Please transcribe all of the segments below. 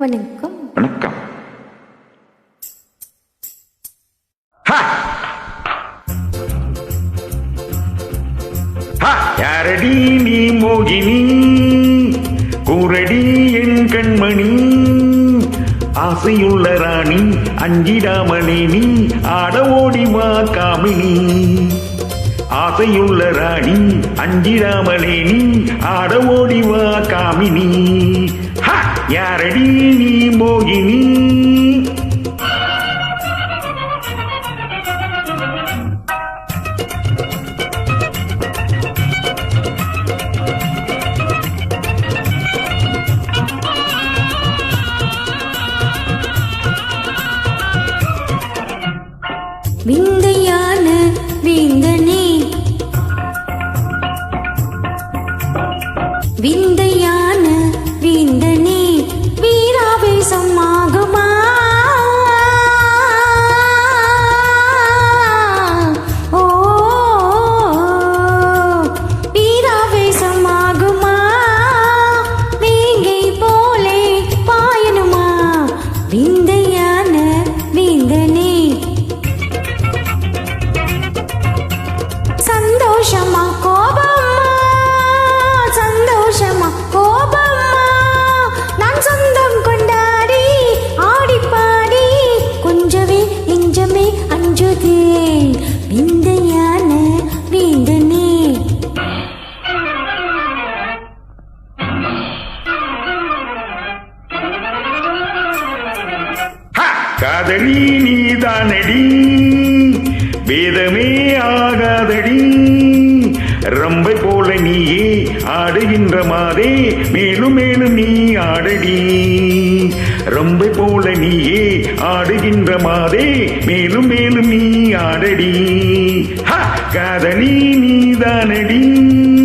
வணக்கம். வணக்கம். யாரடி நீ மோகினி? கூரடி என் கண்மணி? ஆசையுள்ள ராணி அஞ்சிடாமணி நீ ஆட ஓடி வா காமினி. ஆசையுள்ள ராணி அஞ்சிடாமணி நீ ஆட ஓடி வா காமினி. யாரடி நீ மோகினி? விந்தையான விந்தனே காதலி நீதானடி. வேதமே ஆகாதடி. ரம்பை போல நீயே ஆடுகின்ற மாதே மேலும் மேலும் நீ ஆடடி. ரம்பை போல நீயே ஆடுகின்ற மாதே மேலும் மேலும் நீ ஆடடி. காதலி நீதானடி.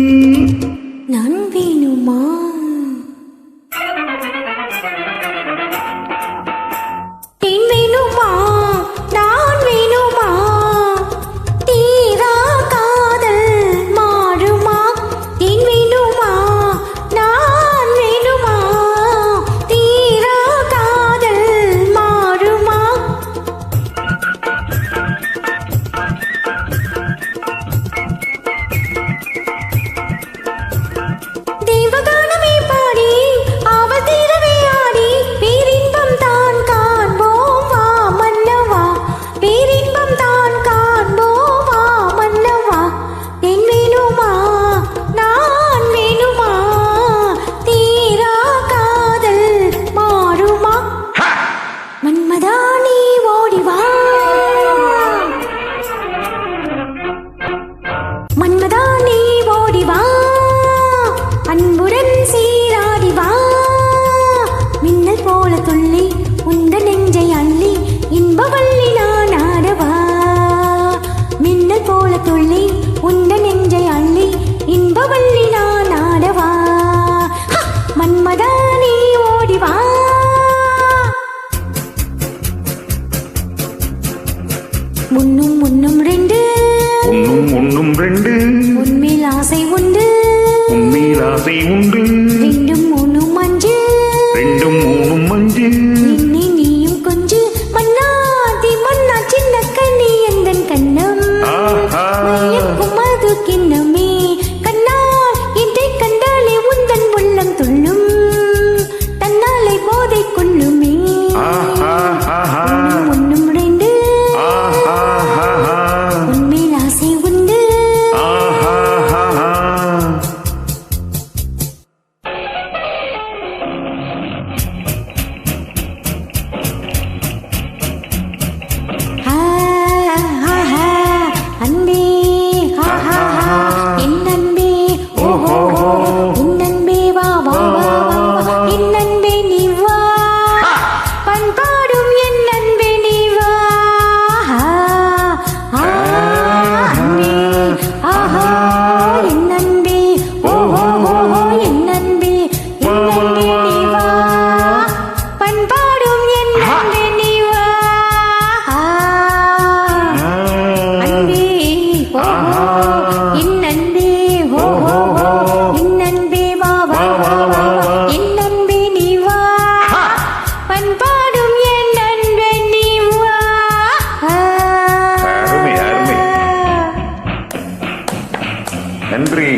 ஒன்னும் ரெண்டு. ஒன்னும் ஒன்னும் ரெண்டு. உண்மையில் ஆசை உண்டு. உண்மையில் ஆசை உண்டு. நன்றி.